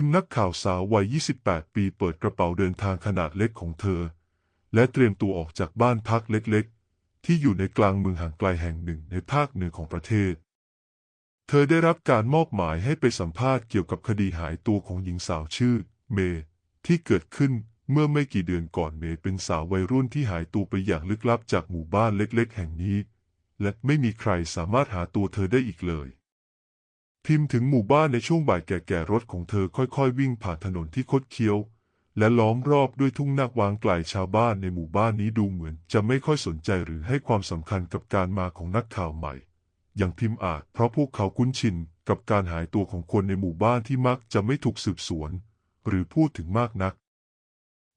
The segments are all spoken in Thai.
พิมพ์นักข่าวสาววัย 28 ปีเปิดกระเป๋าเดินทางขนาดเล็กของเธอ และเตรียมตัวออกจากบ้านพักเล็กๆ ที่อยู่ในกลางเมืองห่างไกลแห่งหนึ่งในภาคเหนือของประเทศ เธอได้รับการมอบหมายให้ไปสัมภาษณ์เกี่ยวกับคดีหายตัวของหญิงสาวชื่อ เมย์ที่เกิดขึ้นเมื่อไม่กี่เดือนก่อนเมย์เป็นสาววัยรุ่นที่หายตัวไปอย่างลึกลับจากหมู่บ้านเล็กๆ แห่งนี้ และไม่มีใครสามารถหาตัวเธอได้อีกเลย พิมพ์ถึงหมู่บ้านในช่วงบ่ายแก่ๆรถของเธอค่อยๆ วิ่งผ่านถนนที่คดเคี้ยว และล้อมรอบด้วยทุ่งนาวางไกลชาวบ้านในหมู่บ้านนี้ดูเหมือน จะไม่ค่อยสนใจหรือให้ความสำคัญกับการมาของนักข่าวใหม่ อย่างพิมพ์อาจ เพราะพวกเขาคุ้นชินกับการหายตัวของคนในหมู่บ้านที่มักจะไม่ถูกสืบสวน หรือพูดถึงมากนัก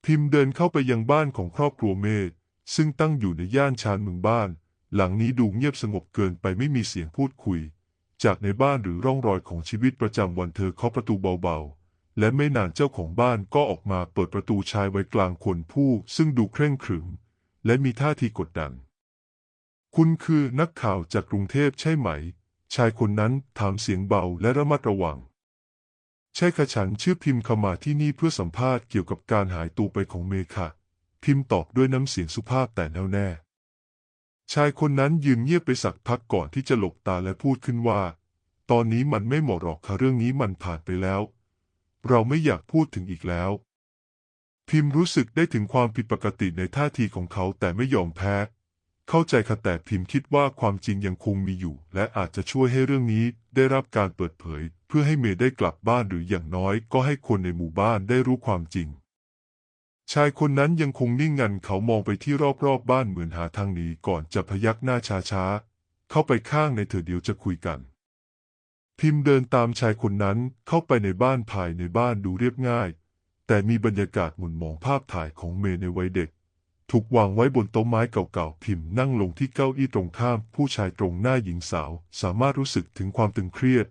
พิมพ์เดินเข้าไปยังบ้านของครอบครัวเมธซึ่งตั้งอยู่ในย่านชานเมืองบ้าน หลังนี้ดูเงียบสงบเกินไปไม่มีเสียงพูดคุย จากในบ้านหรือร่องรอยของชีวิตประจำวันเธอเคาะประตูเบาๆ และไม่นานเจ้าของบ้านก็ออกมาเปิดประตูชายไว้กลางคนผู้ซึ่งดูเคร่งขรึม และมีท่าทีกดดัน คุณคือนักข่าวจากกรุงเทพใช่ไหม ชายคนนั้นถามเสียงเบาและระมัดระวัง ใช่ค่ะฉันชื่อพิมพ์เข้ามาที่นี่เพื่อสัมภาษณ์เกี่ยวกับการหายตัวไปของเมค่ะ พิมพ์ตอบด้วยน้ำเสียงสุภาพแต่แน่วแน่ ชายคนนั้นยืนเงียบไปสักพักก่อนที่จะหลบตาและพูดขึ้นว่า ตอนนี้มันไม่เหมาะหรอกค่ะเรื่องนี้มันผ่านไปแล้ว เราไม่อยากพูดถึงอีกแล้ว พิมพ์รู้สึกได้ถึงความผิดปกติในท่าทีของเขาแต่ไม่ยอมแพ้ เข้าใจค่ะแต่พิมพ์คิดว่าความจริงยังคงมีอยู่ และอาจจะช่วยให้เรื่องนี้ได้รับการเปิดเผย เพื่อให้เมย์ได้กลับบ้านหรืออย่างน้อยก็ให้คนในหมู่บ้านได้รู้ความจริง ชายคนนั้นยังคงนิ่งงันเขามองไปที่รอบๆบบ้านเหมือนหาทางหนีก่อนจะพยักหน้าช้าๆ เข้าไปข้างในเถอเดี๋ยวจะคุยกัน พิมพ์เดินตามชายคนนั้นเข้าไปในบ้านภายในบ้านดูเรียบง่าย แต่มีบรรยากาศหมุนมองภาพถ่ายของเมย์ในวัยเด็ก ถูกวางไว้บนโต๊ะไม้เก่าๆพิมพ์นั่งลงที่เก้าอี้ตรงข้าม ผู้ชายตรงหน้าหญิงสาว สามารถรู้สึกถึงความตึงเครียด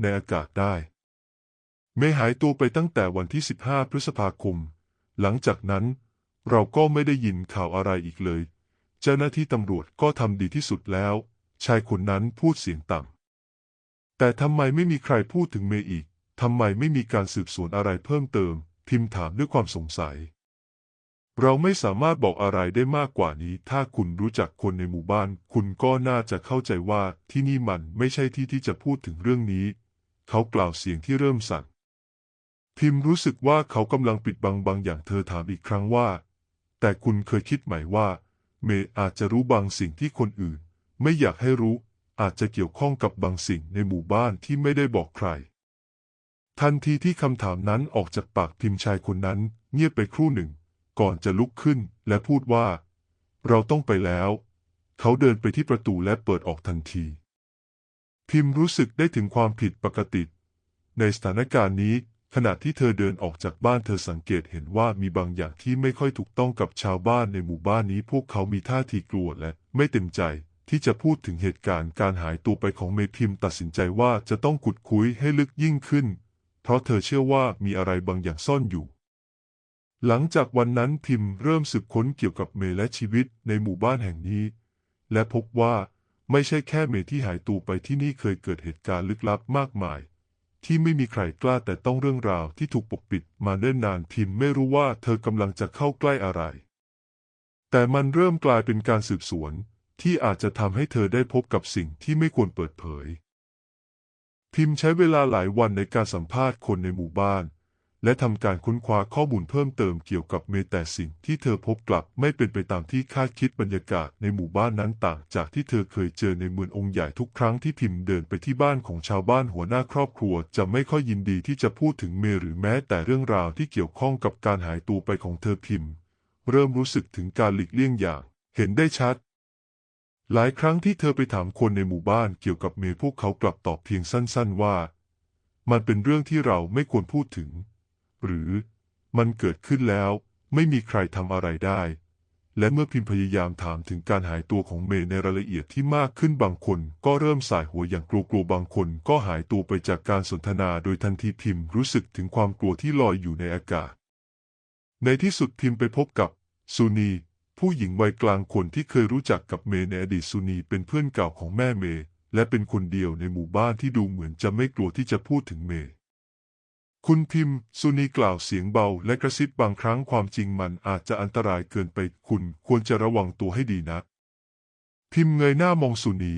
ในอากาศได้ เมย์หายตัวไปตั้งแต่วันที่ 15 พฤษภาคม หลังจากนั้น เราก็ไม่ได้ยินข่าวอะไรอีกเลย เจ้าหน้าที่ตำรวจก็ทำดีที่สุดแล้ว ชายคนนั้นพูดเสียงต่ำแต่ทำไมไม่มีใครพูดถึงเมย์อีกทำไมไม่มีการสืบสวนอะไรเพิ่มเติมพิมถามด้วยความสงสัย เราไม่สามารถบอกอะไรได้มากกว่านี้ ถ้าคุณรู้จักคนในหมู่บ้าน คุณก็น่าจะเข้าใจว่าที่นี่มันไม่ใช่ที่ที่จะพูดถึงเรื่องนี้ เขากล่าวเสียงที่เริ่มสั่น พิมพ์รู้สึกว่าเขากำลังปิดบังบางอย่างเธอถามอีกครั้งว่า แต่คุณเคยคิดไหมว่า เมย์อาจจะรู้บางสิ่งที่คนอื่น ไม่อยากให้รู้ อาจจะเกี่ยวข้องกับบางสิ่งในหมู่บ้านที่ไม่ได้บอกใคร ทันทีที่คำถามนั้นออกจากปากพิมพ์ชายคนนั้น เงียบไปครู่หนึ่ง ก่อนจะลุกขึ้นและพูดว่า เราต้องไปแล้ว เขาเดินไปที่ประตูและเปิดออกทันที พิมพ์รู้สึกได้ถึงความผิดปกติ ในสถานการณ์นี้ ขณะที่เธอเดินออกจากบ้านเธอสังเกตเห็นว่ามีบางอย่างที่ไม่ค่อยถูกต้องกับชาวบ้านในหมู่บ้านนี้พวกเขามีท่าทีกลัวและไม่เต็มใจที่จะพูดถึงเหตุการณ์การหายตัวไปของเมพิมตัดสินใจว่าจะต้องขุดคุยให้ลึกยิ่งขึ้น เพราะเธอเชื่อว่ามีอะไรบางอย่างซ่อนอยู่ หลังจากวันนั้นพิมเริ่มสืบค้นเกี่ยวกับเมย์และชีวิตในหมู่บ้านแห่งนี้ และพบว่าไม่ใช่แค่เมย์ที่หายตัวไปที่นี่เคยเกิดเหตุการณ์ลึกลับมากมาย ที่ไม่มีใครกล้าแต่ต้องเรื่องราวที่ถูกปกปิดมาเนิ่นนานพิมไม่รู้ว่าเธอกำลังจะเข้าใกล้อะไร แต่มันเริ่มกลายเป็นการสืบสวนที่อาจจะทำให้เธอได้พบกับสิ่งที่ไม่ควรเปิดเผย พิมใช้เวลาหลายวันในการสัมภาษณ์คนในหมู่บ้าน และทำการค้นคว้าข้อมูลเพิ่มเติมเกี่ยวกับเมแต่สิ่งที่เธอพบกลับไม่เป็นไปตามที่คาดคิดบรรยากาศในหมู่บ้านนั้นต่างจากที่เธอเคยเจอในเมืององค์ใหญ่ทุกครั้งที่พิมพ์เดินไปที่บ้านของชาวบ้านหัวหน้าครอบครัว จะไม่ค่อยยินดีที่จะพูดถึงเมหรือแม้แต่เรื่องราวที่เกี่ยวข้องกับการหายตัวไปของเธอพิมพ์ เริ่มรู้สึกถึงการหลีกเลี่ยงอย่าง เห็นได้ชัด หลายครั้งที่เธอไปถามคนในหมู่บ้านเกี่ยวกับเมพวกเขากลับตอบเพียงสั้น ๆว่า มันเป็นเรื่องที่เราไม่ควรพูดถึง หรือมันเกิดขึ้นแล้วไม่มีใครทำอะไรได้ และเมื่อพิมพยายามถามถึงการหายตัวของเมย์ในรายละเอียดที่มากขึ้นบางคนก็เริ่มสายหัวอย่างกลัวๆบางคนก็หายตัวไปจากการสนทนาโดยทันทีพิมพ์รู้สึกถึงความกลัวที่ลอยอยู่ในอากาศ ในที่สุดพิมพ์ไปพบกับซูนีผู้หญิงวัยกลางคนที่เคยรู้จักกับเมย์ในอดีตซูนีเป็นเพื่อนเก่าของแม่เมย์และเป็นคนเดียวในหมู่บ้านที่ดูเหมือนจะไม่กลัวที่จะพูดถึงเมย์ คุณพิมพ์ สุนีกล่าวเสียงเบาและกระซิบบางครั้งความจริงมันอาจจะอันตรายเกินไป คุณควรจะระวังตัวให้ดีนะ พิมพ์เงยหน้ามองสุนี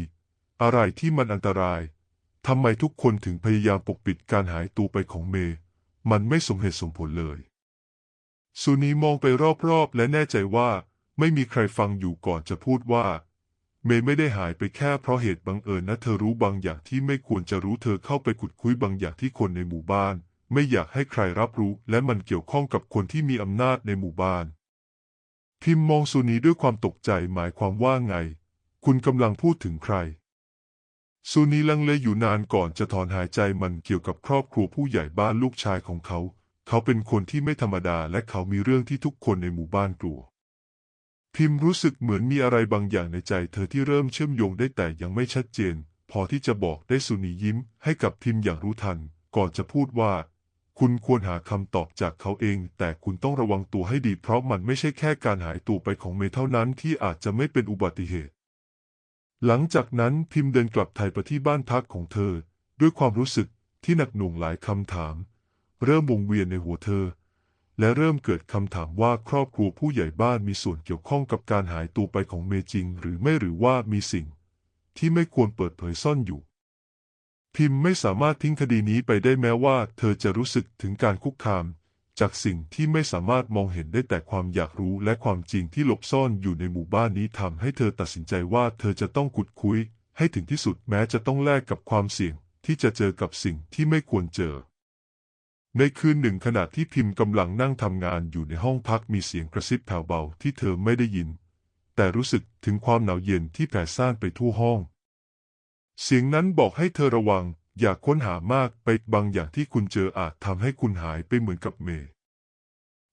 อะไรที่มันอันตรายทำไมทุกคนถึงพยายามปกปิดการหายตัวไปของเมย์มันไม่สมเหตุสมผลเลย สุนีมองไปรอบๆ และแน่ใจว่าไม่มีใครฟังอยู่ก่อนจะพูดว่า เมย์ไม่ได้หายไปแค่เพราะเหตุบังเอิญนะเธอรู้บางอย่างที่ไม่ควรจะรู้เธอเข้าไปขุดคุยบางอย่างที่คนในหมู่บ้าน ไม่อยากให้ใครรับรู้ และมันเกี่ยวข้องกับคนที่มีอำนาจในหมู่บ้าน พิมพ์มองสุนีด้วยความตกใจหมายความว่าไง คุณกำลังพูดถึงใครสุนีลังเลอยู่นานก่อนจะถอนหายใจมันเกี่ยวกับครอบครัวผู้ใหญ่บ้านลูกชายของเขา เขาเป็นคนที่ไม่ธรรมดาและเขามีเรื่องที่ทุกคนในหมู่บ้านกลัว พิมพ์รู้สึกเหมือนมีอะไรบางอย่างในใจ เธอที่เริ่มเชื่อมโยงได้แต่ยังไม่ชัดเจน พอที่จะบอกได้สุนียิ้ม ให้กับพิมพ์อย่างรู้ทัน ก่อนจะพูดว่า คุณควรหาคำตอบจากเขาเอง แต่คุณต้องระวังตัวให้ดีเพราะมันไม่ใช่แค่การหายตัวไปของเมย์เท่านั้นที่อาจจะไม่เป็นอุบัติเหตุ หลังจากนั้นพิมพ์เดินกลับไทยไปที่บ้านพักของเธอ ด้วยความรู้สึกที่หนักหน่วงหลายคำถาม เริ่มวงเวียนในหัวเธอ และเริ่มเกิดคำถามว่าครอบครัวผู้ใหญ่บ้านมีส่วนเกี่ยวข้องกับการหายตัวไปของเมย์จริง หรือไม่หรือว่ามีสิ่ง ที่ไม่ควรเปิดเผยซ่อนอยู่ พิมพ์ไม่สามารถทิ้งคดีนี้ไปได้แม้ว่า เธอจะรู้สึกถึงการคุกคาม จากสิ่งที่ไม่สามารถมองเห็นได้แต่ความอยากรู้และความจริงที่หลบซ่อนอยู่ในหมู่บ้านนี้ทำให้เธอตัดสินใจว่าเธอจะต้องขุดคุย ให้ถึงที่สุดแม้จะต้องแลกกับความเสี่ยง ที่จะเจอกับสิ่งที่ไม่ควรเจอ ในคืนหนึ่งขณะที่พิมพ์กำลังนั่งทำงานอยู่ในห้องพักมีเสียงกระซิบแผ่วเบาที่เธอไม่ได้ยิน แต่รู้สึกถึงความหนาวเย็นที่แผ่ซ่านไปทั่วห้อง เสียงนั้นบอกให้เธอระวัง อย่าค้นหามากไปบางอย่างที่คุณเจออาจทำให้คุณหายไปเหมือนกับเมย์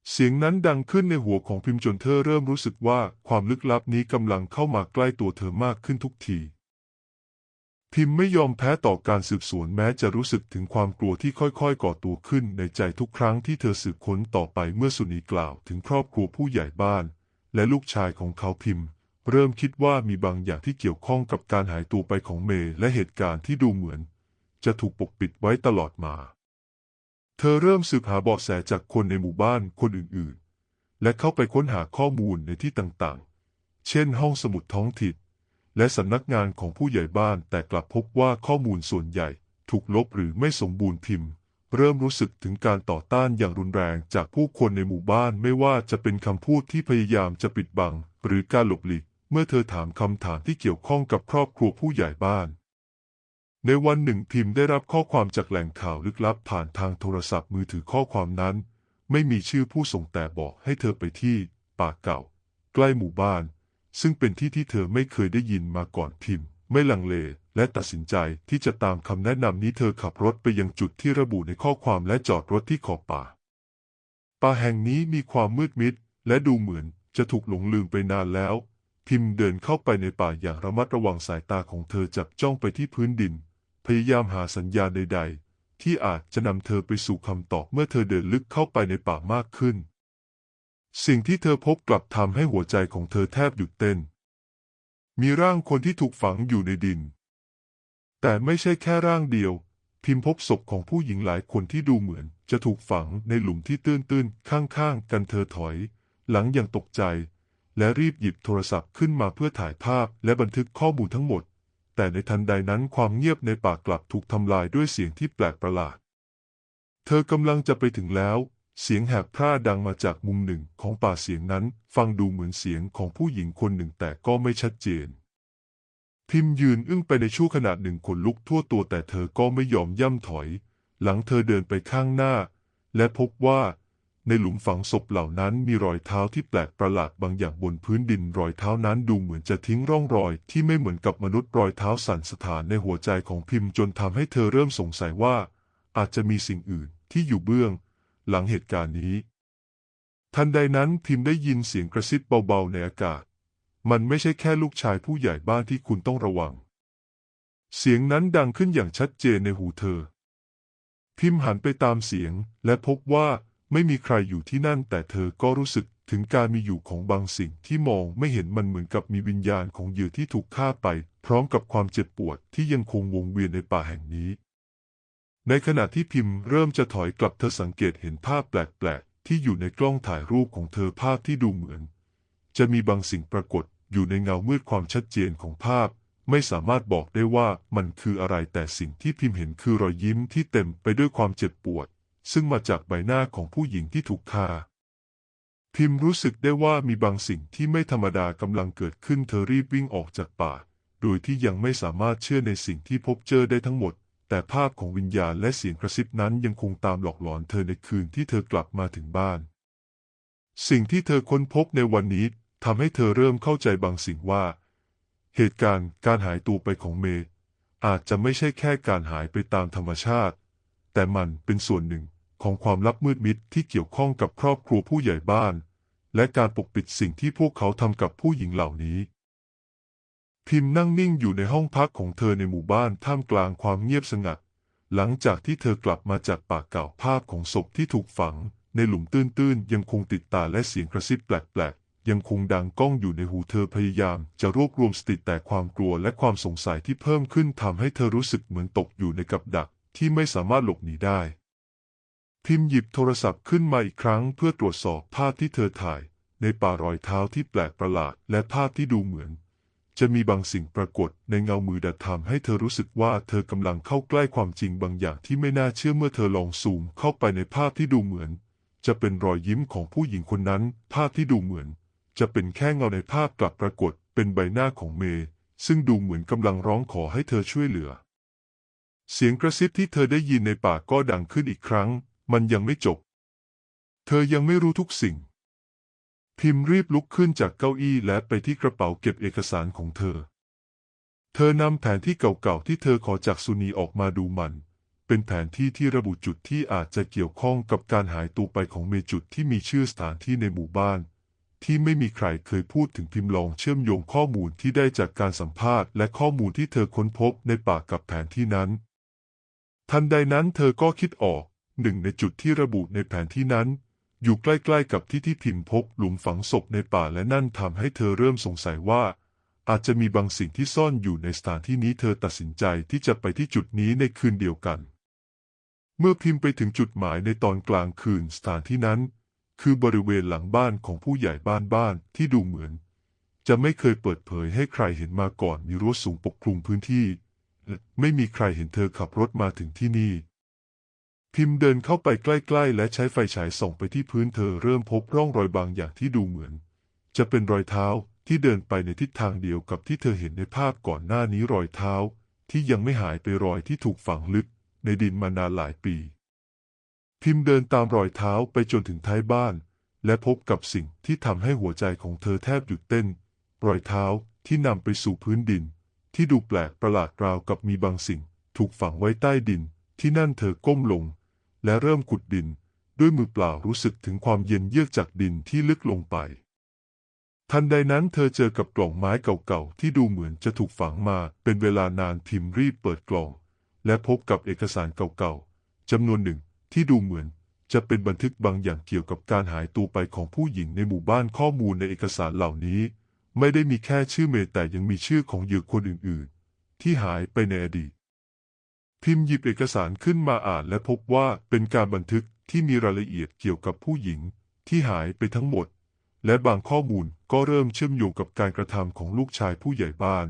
เสียงนั้นดังขึ้นในหัวของพิมพ์จนเธอเริ่มรู้สึกว่าความลึกลับนี้กำลังเข้ามาใกล้ตัวเธอมากขึ้นทุกที พิมพ์ไม่ยอมแพ้ต่อการสืบสวนแม้จะรู้สึกถึงความกลัวที่ค่อยๆ ก่อตัวขึ้นในใจทุกครั้งที่เธอสืบค้นต่อไปเมื่อสุนีกล่าวถึงครอบครัวผู้ใหญ่บ้าน และลูกชายของเขาพิมพ์ เริ่มคิดว่ามีบางอย่างที่เกี่ยวข้องกับการหายตัวไปของเมย์และเหตุการณ์ที่ดูเหมือน จะถูกปกปิดไว้ตลอดมา เธอเริ่มสืบหาเบาะแสจากคนในหมู่บ้านคนอื่นๆ และเข้าไปค้นหาข้อมูลในที่ต่างๆ เช่นห้องสมุดท้องถิ่นและสำนักงานของผู้ใหญ่บ้านแต่กลับพบว่าข้อมูลส่วนใหญ่ถูกลบหรือไม่สมบูรณ์พิมพ์ เริ่มรู้สึกถึงการต่อต้านอย่างรุนแรงจากผู้คนในหมู่บ้านไม่ว่าจะเป็นคำพูดที่พยายามจะปิดบัง หรือการหลบหลีก มื่อเธอถามคำถามที่เกี่ยวข้องกับครอบครัวผู้ใหญ่บ้าน ในวันหนึ่งพิมได้รับข้อความจากแหล่งข่าวลึกลับผ่านทางโทรศัพท์มือถือข้อความนั้น ไม่มีชื่อผู้ส่งแต่บอกให้เธอไปที่ป่าเก่า ใกล้หมู่บ้าน ซึ่งเป็นที่ที่เธอไม่เคยได้ยินมาก่อนพิมพ์ ไม่ลังเลและตัดสินใจที่จะตามคำแนะนำนี้เธอขับรถไปยังจุดที่ระบุในข้อความและจอดรถที่ขอบป่า ป่าแห่งนี้มีความมืดมิดและดูเหมือนจะถูกหลงลืมไปนานแล้ว พิมพ์เดินเข้าไปในป่าอย่างระมัดระวังสายตาของเธอจับจ้องไปที่พื้นดิน พยายามหาสัญญาณใด ๆ ที่อาจจะนำเธอไปสู่คำตอบเมื่อเธอเดินลึกเข้าไปในป่ามากขึ้น สิ่งที่เธอพบกลับทำให้หัวใจของเธอแทบหยุดเต้น มีร่างคนที่ถูกฝังอยู่ในดิน แต่ไม่ใช่แค่ร่างเดียว พิมพ์พบศพของผู้หญิงหลายคนที่ดูเหมือน จะถูกฝังในหลุมที่ตื้นๆข้างๆ กันเธอถอย หลังอย่างตกใจ และรีบหยิบโทรศัพท์ขึ้นมาเพื่อถ่ายภาพและบันทึกข้อมูลทั้งหมด แต่ในทันใดนั้นความเงียบในป่ากลับถูกทำลายด้วยเสียงที่แปลกประหลาด เธอกำลังจะไปถึงแล้ว เสียงแหบพร่าดังมาจากมุมหนึ่งของป่าเสียงนั้น ฟังดูเหมือนเสียงของผู้หญิงคนหนึ่งแต่ก็ไม่ชัดเจน พิมพ์ยืนอึ้งไปในชั่วขณะหนึ่งขนลุกทั่วตัวแต่เธอก็ไม่ยอมย่ำถอย หลังเธอเดินไปข้างหน้า และพบว่า ในหลุมฝังศพเหล่านั้นมีรอยเท้าที่แปลกประหลาดบางอย่างบนพื้นดินรอยเท้านั้นดูเหมือนจะทิ้งร่องรอยที่ไม่เหมือนกับมนุษย์รอยเท้าสั่นสถานในหัวใจของพิมพ์จนทำให้เธอเริ่มสงสัยว่า อาจจะมีสิ่งอื่นที่อยู่เบื้อง หลังเหตุการณ์นี้ ทันใดนั้นพิมพ์ได้ยินเสียงกระซิบเบาๆในอากาศ มันไม่ใช่แค่ลูกชายผู้ใหญ่บ้านที่คุณต้องระวัง เสียงนั้นดังขึ้นอย่างชัดเจนในหูเธอ พิมพ์หันไปตามเสียงและพบว่า ไม่มีใครอยู่ที่นั่นแต่เธอก็รู้สึกถึงการมีอยู่ของบางสิ่งที่มองไม่เห็นมันเหมือนกับมีวิญญาณของเหยื่อที่ถูกฆ่าไป พร้อมกับความเจ็บปวดที่ยังคงวงเวียนในป่าแห่งนี้ ในขณะที่พิมพ์เริ่มจะถอยกลับเธอสังเกตเห็นภาพแปลกๆ ที่อยู่ในกล้องถ่ายรูปของเธอภาพที่ดูเหมือน จะมีบางสิ่งปรากฏอยู่ในเงามืดความชัดเจนของภาพ ไม่สามารถบอกได้ว่ามันคืออะไรแต่สิ่งที่พิมพ์เห็นคือรอยยิ้มที่เต็มไปด้วยความเจ็บปวด ซึ่งมาจากใบหน้าของผู้หญิงที่ถูกฆ่า พิมพ์รู้สึกได้ว่ามีบางสิ่งที่ไม่ธรรมดากำลังเกิดขึ้นเธอรีบวิ่งออกจากป่า โดยที่ยังไม่สามารถเชื่อในสิ่งที่พบเจอได้ทั้งหมด แต่ภาพของวิญญาณและเสียงกระซิบนั้นยังคงตามหลอกหลอนเธอในคืนที่เธอกลับมาถึงบ้าน สิ่งที่เธอค้นพบในวันนี้ทำให้เธอเริ่มเข้าใจบางสิ่งว่า เหตุการณ์การหายตัวไปของเมย์อาจจะไม่ใช่แค่การหายไปตามธรรมชาติ แต่มันเป็นส่วนหนึ่ง ของความลับมืดมิดที่เกี่ยวข้องกับครอบครัวผู้ใหญ่บ้าน และการปกปิดสิ่งที่พวกเขาทำกับผู้หญิงเหล่านี้ พิมพ์นั่งนิ่งอยู่ในห้องพักของเธอในหมู่บ้านท่ามกลางความเงียบสงัด หลังจากที่เธอกลับมาจากป่าเก่าภาพของศพที่ถูกฝัง ในหลุมตื้นๆยังคงติดตาและเสียงกระซิบแปลกๆ ยังคงดังก้องอยู่ในหูเธอพยายามจะรวบรวมสติแต่ความกลัวและความสงสัยที่เพิ่มขึ้นทำให้เธอรู้สึกเหมือนตกอยู่ในกับดักที่ไม่สามารถหลบหนีได้ พิมพ์หยิบโทรศัพท์ขึ้นมาอีกครั้งเพื่อตรวจสอบภาพที่เธอถ่าย ในป่ารอยเท้าที่แปลกประหลาด และภาพที่ดูเหมือน จะมีบางสิ่งปรากฏในเงามือดัดทำให้เธอรู้สึกว่าเธอกำลังเข้าใกล้ความจริงบางอย่างที่ไม่น่าเชื่อเมื่อเธอลองซูมเข้าไปในภาพที่ดูเหมือน จะเป็นรอยยิ้มของผู้หญิงคนนั้น ภาพที่ดูเหมือน จะเป็นแค่เงาในภาพกลับปรากฏ เป็นใบหน้าของเมย์ซึ่งดูเหมือนกำลังร้องขอให้เธอช่วยเหลือ เสียงกระซิบที่เธอได้ยินในป่าก็ดังขึ้นอีกครั้ง มันยังไม่จบ เธอยังไม่รู้ทุกสิ่ง พิมพ์รีบลุกขึ้นจากเก้าอี้และไปที่กระเป๋าเก็บเอกสารของเธอ เธอนำแผนที่เก่าๆที่เธอขอจากซุนีออกมาดูมัน เป็นแผนที่ที่ระบุจุดที่อาจจะเกี่ยวข้องกับการหายตัวไปของเมจุดที่มีชื่อสถานที่ในหมู่บ้านที่ไม่มีใครเคยพูดถึงพิมพ์ลองเชื่อมโยงข้อมูลที่ได้จากการสัมภาษณ์และข้อมูลที่เธอค้นพบในป่ากับแผนที่นั้น ทันใดนั้นเธอก็คิดออก หนึ่งในจุดที่ระบุในแผนที่นั้น อยู่ใกล้ๆกับที่ที่พิมพ์พบหลุมฝังศพในป่าและนั่นทำให้เธอเริ่มสงสัยว่า อาจจะมีบางสิ่งที่ซ่อนอยู่ในสถานที่นี้เธอตัดสินใจที่จะไปที่จุดนี้ในคืนเดียวกัน เมื่อพิมพ์ไปถึงจุดหมายในตอนกลางคืนสถานที่นั้น คือบริเวณหลังบ้านของผู้ใหญ่บ้านบ้านที่ดูเหมือน จะไม่เคยเปิดเผยให้ใครเห็นมาก่อนมีรั้วสูงปกคลุมพื้นที่ ไม่มีใครเห็นเธอขับรถมาถึงที่นี่ พิมพ์เดินเข้าไปใกล้ๆ และใช้ไฟฉายส่องไปที่พื้นเธอเริ่มพบร่องรอยบางอย่างที่ดูเหมือน จะเป็นรอยเท้าที่เดินไปในทิศทางเดียวกับที่เธอเห็นในภาพก่อนหน้านี้รอยเท้า ที่ยังไม่หายไปรอยที่ถูกฝังลึก ในดินมานานหลายปี พิมพ์เดินตามรอยเท้าไปจนถึงท้ายบ้าน และพบกับสิ่งที่ทำให้หัวใจของเธอแทบหยุดเต้น รอยเท้าที่นำไปสู่พื้นดิน ที่ดูแปลกประหลาดราวกับมีบางสิ่ง ถูกฝังไว้ใต้ดิน ที่นั่นเธอก้มลง และเริ่มขุดดิน ด้วยมือเปล่ารู้สึกถึงความเย็นเยือกจากดินที่ลึกลงไป ทันใดนั้นเธอเจอกับกล่องไม้เก่าๆ ที่ดูเหมือนจะถูกฝังมาเป็นเวลานานพิมรีบเปิดกล่อง และพบกับเอกสารเก่าๆจำนวนหนึ่งที่ดูเหมือนจะเป็นบันทึกบางอย่างเกี่ยวกับการหายตัวไปของผู้หญิงในหมู่บ้านข้อมูลในเอกสารเหล่านี้ ไม่ได้มีแค่ชื่อเมย์แต่ยังมีชื่อของเหยื่อคนอื่นๆ ที่หายไปในอดีต พิมพ์หยิบเอกสารขึ้นมาอ่านและพบว่าเป็นการบันทึกที่มีรายละเอียดเกี่ยวกับผู้หญิงที่หายไปทั้งหมด และบางข้อมูลก็เริ่มเชื่อมโยงกับการกระทำของลูกชายผู้ใหญ่บ้าน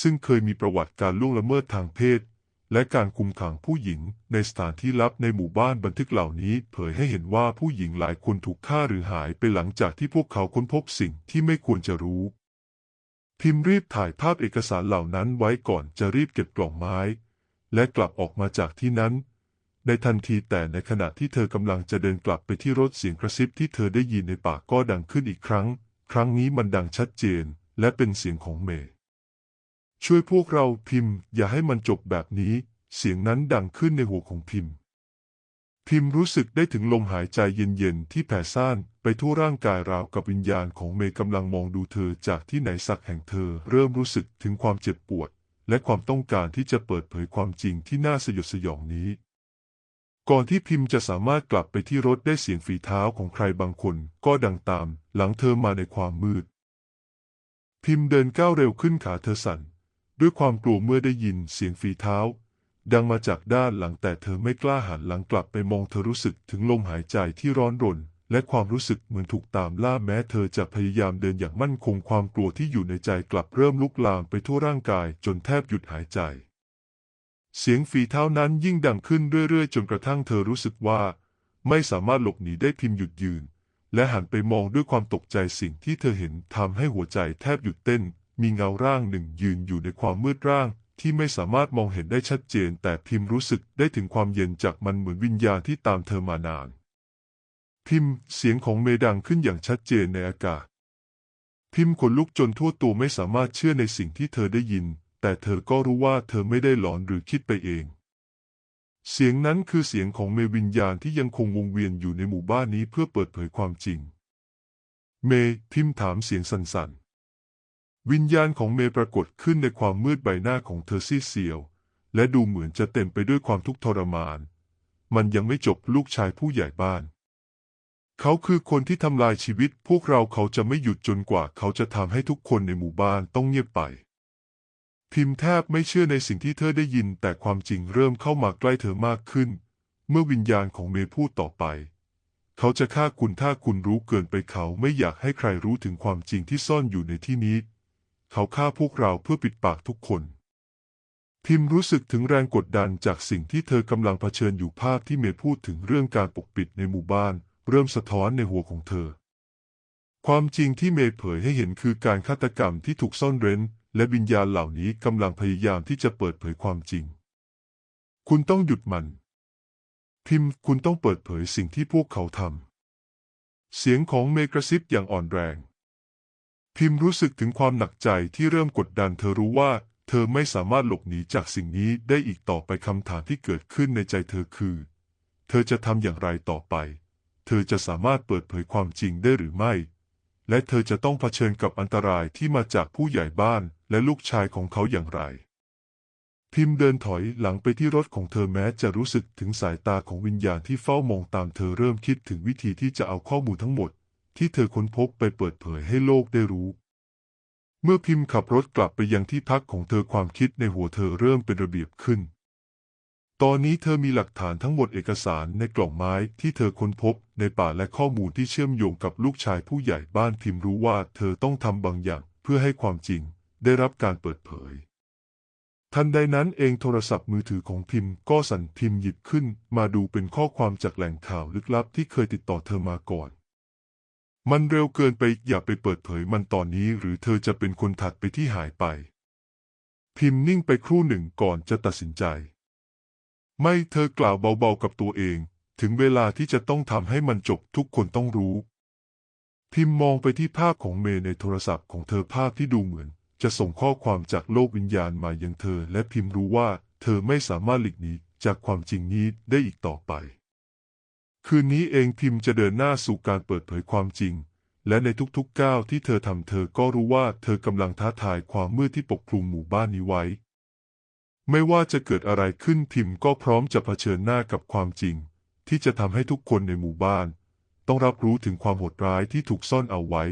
ซึ่งเคยมีประวัติการล่วงละเมิดทางเพศ และการคุมขังผู้หญิงในสถานที่ลับในหมู่บ้านบันทึกเหล่านี้ เผยให้เห็นว่าผู้หญิงหลายคนถูกฆ่าหรือหายไปหลังจากที่พวกเขาค้นพบสิ่งที่ไม่ควรจะรู้ พิมพ์รีบถ่ายภาพเอกสารเหล่านั้นไว้ก่อนจะรีบเก็บกล่องไม้ และกลับออกมาจากที่นั้น ในทันทีแต่ในขณะที่เธอกำลังจะเดินกลับไปที่รถเสียงกระซิบที่เธอได้ยินในปากก็ดังขึ้นอีกครั้ง ครั้งนี้มันดังชัดเจน และเป็นเสียงของเมย์ช่วยพวกเราพิมพ์ อย่าให้มันจบแบบนี้ เสียงนั้นดังขึ้นในหัวของพิมพ์ พิมพ์รู้สึกได้ถึงลมหายใจเย็นๆที่แผ่ซ่านไปทั่วร่างกายราวกับวิญญาณของเมย์กำลังมองดูเธอจากที่ไหนสักแห่งเธอ เริ่มรู้สึกถึงความเจ็บปวด และความต้องการที่จะเปิดเผยความจริงที่น่าสยดสยองนี้ ก่อนที่พิมพ์จะสามารถกลับไปที่รถได้เสียงฝีเท้าของใครบางคนก็ดังตาม หลังเธอมาในความมืด พิมพ์เดินก้าวเร็วขึ้นขาเธอสั่น ด้วยความกลัวเมื่อได้ยินเสียงฝีเท้า ดังมาจากด้านหลังแต่เธอไม่กล้าหันหลังกลับไปมองเธอรู้สึกถึงลมหายใจที่ร้อนรน และความรู้สึกเหมือนถูกตามล่าแม้เธอจะพยายามเดินอย่างมั่นคงความกลัวที่อยู่ในใจกลับเริ่มลุกลามไปทั่วร่างกายจนแทบหยุดหายใจ เสียงฝีเท้านั้นยิ่งดังขึ้นเรื่อยๆ จนกระทั่งเธอรู้สึกว่า ไม่สามารถหลบหนีได้พิมพ์หยุดยืน และหันไปมองด้วยความตกใจสิ่งที่เธอเห็นทำให้หัวใจแทบหยุดเต้น มีเงาร่างหนึ่งยืนอยู่ในความมืดร่างที่ไม่สามารถมองเห็นได้ชัดเจน แต่พิมพ์รู้สึกได้ถึงความเย็นจากมันเหมือนวิญญาณที่ตามเธอมานาน พิมพ์เสียงของเมดังขึ้นอย่างชัดเจนในอากาศ พิมพ์ขนลุกจนทั่วตัวไม่สามารถเชื่อในสิ่งที่เธอได้ยิน แต่เธอก็รู้ว่าเธอไม่ได้หลอนหรือคิดไปเอง เสียงนั้นคือเสียงของเมวิญญาณที่ยังคงวงเวียนอยู่ในหมู่บ้านนี้เพื่อเปิดเผยความจริง เมพิมพ์ถามเสียงสั่นๆ วิญญาณของเมปรากฏขึ้นในความมืดใบหน้าของเธอซีเซียว และดูเหมือนจะเต็มไปด้วยความทุกข์ทรมาน มันยังไม่จบลูกชายผู้ใหญ่บ้าน เขาคือคนที่ทำลายชีวิต พวกเราเขาจะไม่หยุดจนกว่าเขาจะทำให้ทุกคนในหมู่บ้านต้องเงียบไป พิมพ์แทบไม่เชื่อในสิ่งที่เธอได้ยิน แต่ความจริงเริ่มเข้ามาใกล้เธอมากขึ้น เมื่อวิญญาณของเมย์พูดต่อไป เขาจะฆ่าคุณถ้าคุณรู้เกินไปเขาไม่อยากให้ใครรู้ถึงความจริงที่ซ่อนอยู่ในที่นี้ เขาฆ่าพวกเราเพื่อปิดปากทุกคนพิมพ์รู้สึกถึงแรงกดดันจากสิ่งที่เธอกำลังเผชิญอยู่ภาพที่เมย์พูดถึงเรื่องการปกปิดในหมู่บ้าน เริ่มสะท้อนในหัวของเธอ ความจริงที่เมย์เผยให้เห็นคือการฆาตกรรมที่ถูกซ่อนเร้น และวิญญาณเหล่านี้กำลังพยายามที่จะเปิดเผยความจริง คุณต้องหยุดมัน พิมพ์คุณต้องเปิดเผยสิ่งที่พวกเขาทำเสียงของเมย์กระซิบอย่างอ่อนแรง พิมพ์รู้สึกถึงความหนักใจที่เริ่มกดดันเธอรู้ว่าเธอไม่สามารถหลบหนีจากสิ่งนี้ได้อีกต่อไปคำถามที่เกิดขึ้นในใจเธอคือ เธอจะทำอย่างไรต่อไป เธอจะสามารถเปิดเผยความจริงได้หรือไม่ และเธอจะต้องเผชิญกับอันตรายที่มาจากผู้ใหญ่บ้านและลูกชายของเขาอย่างไร พิมพ์เดินถอยหลังไปที่รถของเธอแม้จะรู้สึกถึงสายตาของวิญญาณที่เฝ้ามองตามเธอเริ่มคิดถึงวิธีที่จะเอาข้อมูลทั้งหมด ที่เธอค้นพบไปเปิดเผยให้โลกได้รู้เมื่อพิมพ์ขับรถกลับไปยังที่พักของเธอความคิดในหัวเธอเริ่มเป็นระเบียบขึ้น ตอนนี้เธอมีหลักฐานทั้งหมดเอกสารในกล่องไม้ที่เธอค้นพบในป่าและข้อมูลที่เชื่อมโยงกับลูกชายผู้ใหญ่บ้านพิมรู้ว่าเธอต้องทำบางอย่างเพื่อให้ความจริงได้รับการเปิดเผย ทันใดนั้นเองโทรศัพท์มือถือของพิมก็สั่นพิมหยิบขึ้นมาดูเป็นข้อความจากแหล่งข่าวลึกลับที่เคยติดต่อเธอมาก่อน มันเร็วเกินไปอย่าไปเปิดเผยมันตอนนี้หรือเธอจะเป็นคนถัดไปที่หายไป พิมพ์นิ่งไปครู่หนึ่งก่อนจะตัดสินใจ ไม่เธอกล่าวเบาๆกับตัวเอง ถึงเวลาที่จะต้องทำให้มันจบทุกคนต้องรู้ พิมพ์มองไปที่ภาพของเมย์ในโทรศัพท์ของเธอภาพที่ดูเหมือน จะส่งข้อความจากโลกวิญญาณมายังเธอ และพิมพ์รู้ว่า เธอไม่สามารถหลีกหนีจากความจริงนี้ได้อีกต่อไป คืนนี้เองพิมพ์จะเดินหน้าสู่การเปิดเผยความจริง และในทุกๆก้าวที่เธอทำเธอก็รู้ว่าเธอกำลังท้าทายความมืดที่ปกคลุมหมู่บ้านนี้ไว้ ไม่ว่าจะเกิดอะไรขึ้นทิมก็พร้อมจะเผชิญหน้ากับความจริง ที่จะทำให้ทุกคนในหมู่บ้าน ต้องรับรู้ถึงความโหดร้ายที่ถูกซ่อนเอาไว้